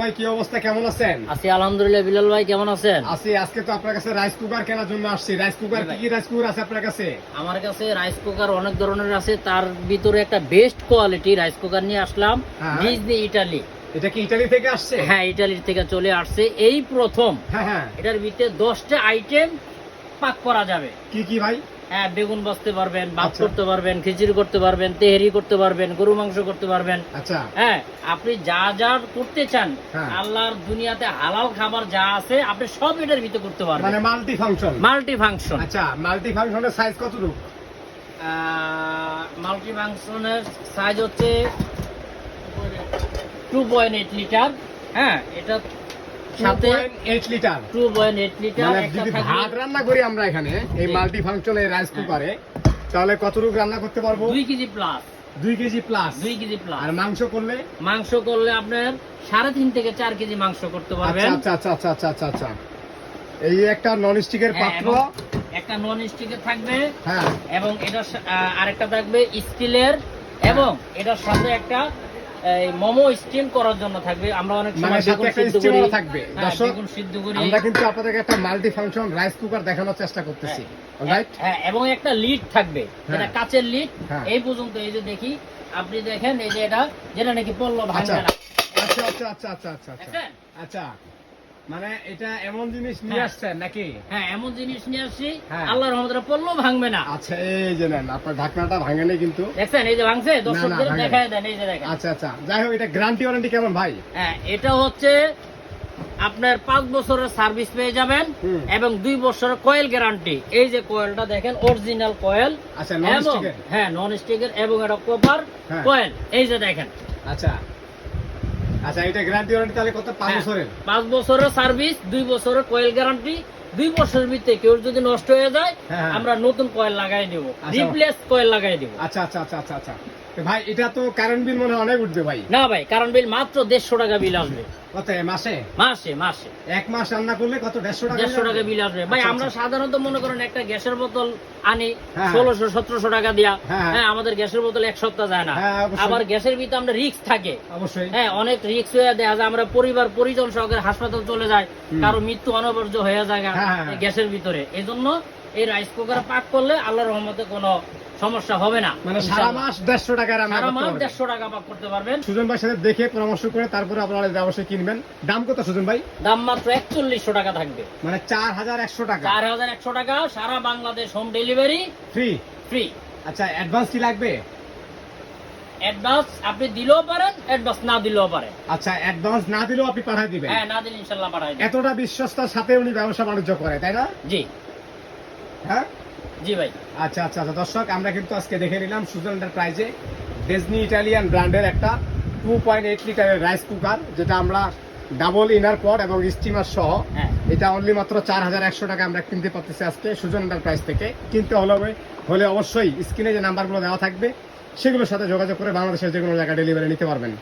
ভাই কি অবস্থা? কেমন আছেন? আছি আলহামদুলিল্লাহ। বিলাল ভাই কেমন আছেন? আছি আজকে তো আপনার কাছে রাইস কুকার কেনার জন্য আসছি। রাইস কুকার কি কি রাইস কুকার আছে আপনার কাছে? আমার কাছে রাইস কুকার অনেক ধরনের আছে। তার ভিতরে একটা বেস্ট কোয়ালিটি রাইস কুকার নিয়ে আসলাম। হ্যাঁ। ডিজনি ইটালি এটা কি ইটালি থেকে আসছে? হ্যাঁ ইটালির থেকে চলে আসছে। এই প্রথম। হ্যাঁ হ্যাঁ। এটার ভিতরে দশটা আইটেম পাক করা যাবে। কি কি ভাই? হ্যাঁ বেগুন বাজতে পারবেন ভাত আচ্ছা। করতে পারবেন খিচুড়ি করতে পারবেন তেহেরি করতে পারবেন গরু মাংস করতে পারবেন। আচ্ছা। হ্যাঁ আপনি যা যা করতে চান হ্যাঁ। আল্লাহর দুনিয়াতে হালাল খাবার যা আছে আপনি সব এটার ভিতরে করতে পারবেন। মানে মাল্টি ফাংশন মাল্টি ফাংশন আচ্ছা মাল্টি ফাংশনের সাইজ কতটুকু? মাল্টি ফাংশনের সাইজ হচ্ছে টু পয়েন্ট এইট লিটার হ্যাঁ এটা সাথে 2.8 litre two point eight litre মানে যদি ভাত রান্না করি আমরা এখানে এই। মাল্টি ফাংশন রাইস কুকারে তাহলে কতটুকু রান্না করতে পারব? দুই কেজি প্লাস দুই কেজি প্লাস দুই কেজি প্লাস আর মাংস করলে? মাংস করলে আপনার সাড়ে তিন থেকে চার কেজি মাংস করতে পারবেন। আচ্ছা আচ্ছা আচ্ছা আচ্ছা আচ্ছা আচ্ছা। এই একটা নন স্টিকের হ্যাঁ, পাত্র। একটা নন স্টিকের থাকবে। হ্যাঁ। এবং আহ, আরেকটা থাকবে স্টিলের এবং এটার সাথে একটা এই, মোমো স্টিম করার জন্য থাকবে। আমরা অনেক মানে সময় ও থাকবে। হ্যাঁ, দর্শক, সিদ্ধ করি। আমরা কিন্তু আপনাদেরকে একটা মাল্টি ফাংশন রাইস কুকার দেখানোর চেষ্টা করতেছি। রাইট হ্যাঁ এবং একটা লিড থাকবে। এটা হ্যাঁ। কাচের লিড হ্যাঁ। এই পর্যন্ত এই যে দেখি আপনি দেখেন এই যে এটা যেটা নাকি পড়ল ভাঙবে না। আচ্ছা আচ্ছা আচ্ছা আচ্ছা আচ্ছা। আচ্ছা আচ্ছা। মানে এটা এমন জিনিস নিয়ে হ্যাঁ। আসছেন নাকি? হ্যাঁ এমন জিনিস নিয়ে আসছি হ্যাঁ। আল্লাহর রহমতে পড়ল ভাঙবে না। আচ্ছা এই যে নেন আপনার ঢাকনাটা ভাঙেনি কিন্তু। দেখছেন এই যে ভাঙছে দর্শকদের দেখায় দেন এই যে দেখেন। আচ্ছা আচ্ছা যাই হোক এটা গ্যারান্টি ওয়ারেন্টি কেমন ভাই? হ্যাঁ এটা হচ্ছে আপনার পাঁচ বছরের সার্ভিস পেয়ে যাবেন এবং দুই বছরের কয়েল গ্যারান্টি এই যে কয়েলটা দেখেন অরিজিনাল কয়েল আচ্ছা নন স্টিকের হ্যাঁ নন স্টিকের এবং এটা কপার হ্যাঁ। কয়েল এই যে দেখেন। আচ্ছা। আচ্ছা এটা গ্যারান্টি ওয়ারেন্টি তাহলে কত? পাঁচ হ্যাঁ, বছরের? পাঁচ বছরের সার্ভিস দুই বছরের কয়েল গ্যারান্টি দুই বছরের ভিতরে কেউ যদি নষ্ট হয়ে যায় হ্যাঁ। আমরা নতুন কয়েল লাগাই দেব। রিপ্লেস কয়েল লাগাই দেব। আচ্ছা আচ্ছা আচ্ছা আচ্ছা আচ্ছা। ভাই এটা তো কারেন্ট বিল মনে অনেক উঠবে ভাই। না ভাই কারণ বিল মাত্র দেড়শো টাকা বিল আসবে। কত মাসে? মাসে মাসে। এক মাস রান্না করলে কত দেড়শো টাকা দেড়শো টাকা বিল আসবে। ভাই আচ্ছা, আমরা আচ্ছা। সাধারণত মনে করেন একটা গ্যাসের বোতল আনি হ্যাঁ। ষোলোশো সতেরোশো টাকা দিয়া। হ্যাঁ। হ্যাঁ আমাদের গ্যাসের বোতল এক সপ্তাহ যায় না। হ্যাঁ, আবার গ্যাসের ভিতরে আমরা রিক্স থাকে। অবশ্যই। হ্যাঁ অনেক রিক্স হয়ে দেখা যায়। আমরা পরিবার পরিজন সহকারে হাসপাতাল চলে যায় কারও মৃত্যু অনবর্য হয়ে যায় গ্যাসের ভিতরে। এই জন্য এই রাইস কুকার পাক করলে আল্লাহর রহমতে কোনো সমস্যা হবে না। মানে সারা মাস দেড়শো টাকা সারা মাস দেড়শো টাকা পাক করতে পারবেন। সুজন ভাই সাথে দেখে পরামর্শ করে তারপরে আপনারা অবশ্যই কিনবেন। দাম কত সুজন ভাই? দাম মাত্র একচল্লিশশো টাকা থাকবে। মানে চার হাজার একশো টাকা। চার হাজার একশো টাকা সারা Bangladesh home delivery free free আচ্ছা অ্যাডভান্স কি লাগবে? অ্যাডভান্স আপনি দিলেও পারেন অ্যাডভান্স না দিলেও পারেন। আচ্ছা অ্যাডভান্স না দিলেও আপনি পাঠিয়ে দিবেন। হ্যাঁ না দিলে। এতটা বিশ্বস্তার সাথে উনি ব্যবসা বাণিজ্য করে তাই না? জি। হ্যাঁ? জি ভাই। আচ্ছা আচ্ছা আচ্ছা দর্শক আমরা কিন্তু আজকে দেখে নিলাম সুজন এন্টারপ্রাইজে ডেজনি ইটালিয়ান ব্র্যান্ডের একটা টু পয়েন্ট এইট লিটারের রাইস কুকার যেটা আমরা ডাবল ইনার পট এবং স্টিমার সহ হ্যাঁ। এটা অনলি মাত্র চার হাজার একশো টাকা আমরা কিনতে পারতেছি আজকে সুজন এন্টারপ্রাইজ থেকে। কিনতে হলে হলে অবশ্যই স্ক্রিনে যে নাম্বারগুলো দেওয়া থাকবে সেগুলোর সাথে যোগাযোগ করে বাংলাদেশের যে কোনো জায়গায় ডেলিভারি নিতে পারবেন।